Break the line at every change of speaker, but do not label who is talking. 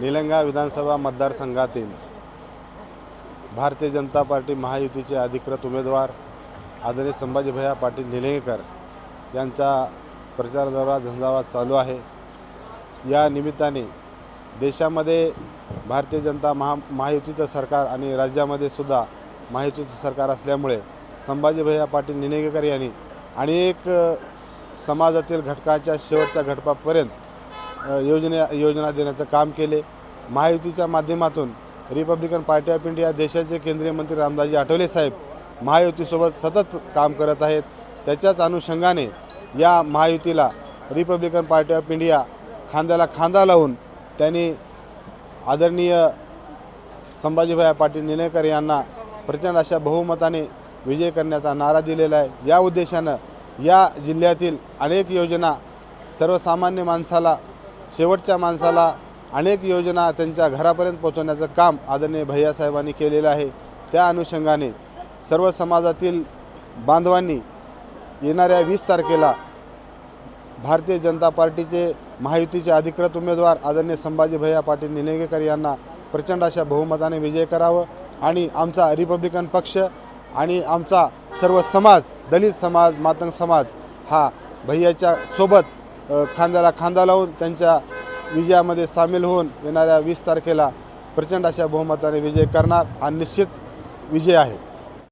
निलंगा विधानसभा मतदारसंघातील भारतीय जनता पार्टी महायुतीचे अधिकृत उमेदवार आदरणीय संभाजीभैया पाटील निलंगेकर यांचा प्रचार दौरा झंझावात चालू आहे. या निमित्ताने देशामध्ये भारतीय जनता महा महायुतीचं सरकार आणि राज्यामध्ये सुद्धा महायुतीचं सरकार असल्यामुळे संभाजीभैया पाटील निलंगेकर यांनी अनेक समाजातील घटकाच्या शेवटच्या घटकापर्यंत योजने योजना देण्याचं काम केले. महायुतीच्या माध्यमातून रिपब्लिकन पार्टी ऑफ इंडिया देशाचे केंद्रीय मंत्री रामदासजी आठवले साहेब महायुतीसोबत सतत काम करत आहेत. त्याच्याच अनुषंगाने या महायुतीला रिपब्लिकन पार्टी ऑफ इंडिया खांद्याला खांदा लावून त्यांनी आदरणीय संभाजीभाई पाटील निलेकर यांना प्रचंड अशा बहुमताने विजय करण्याचा नारा दिलेला आहे. या उद्देशानं या जिल्ह्यातील अनेक योजना सर्वसामान्य माणसाला शेवटच्या माणसाला अनेक योजना त्यांच्या घरापर्यंत पोहोचवण्याचं काम आदरणीय भैयासाहेबांनी केलेलं आहे. त्या अनुषंगाने सर्व समाजातील बांधवांनी येणाऱ्या वीस तारखेला भारतीय जनता पार्टीचे महायुतीचे अधिकृत उमेदवार आदरणीय संभाजी भैया पाटील निलंगेकर यांना प्रचंड अशा बहुमताने विजय करावं आणि आमचा रिपब्लिकन पक्ष आणि आमचा सर्व समाज दलित समाज मातंग समाज हा भैयाच्या सोबत खांद्याला खांदा लावून त्यांच्या विजयामध्ये सामील होऊन येणाऱ्या वीस तारखेला प्रचंड अशा बहुमताने विजय करणार हा निश्चित विजय आहे.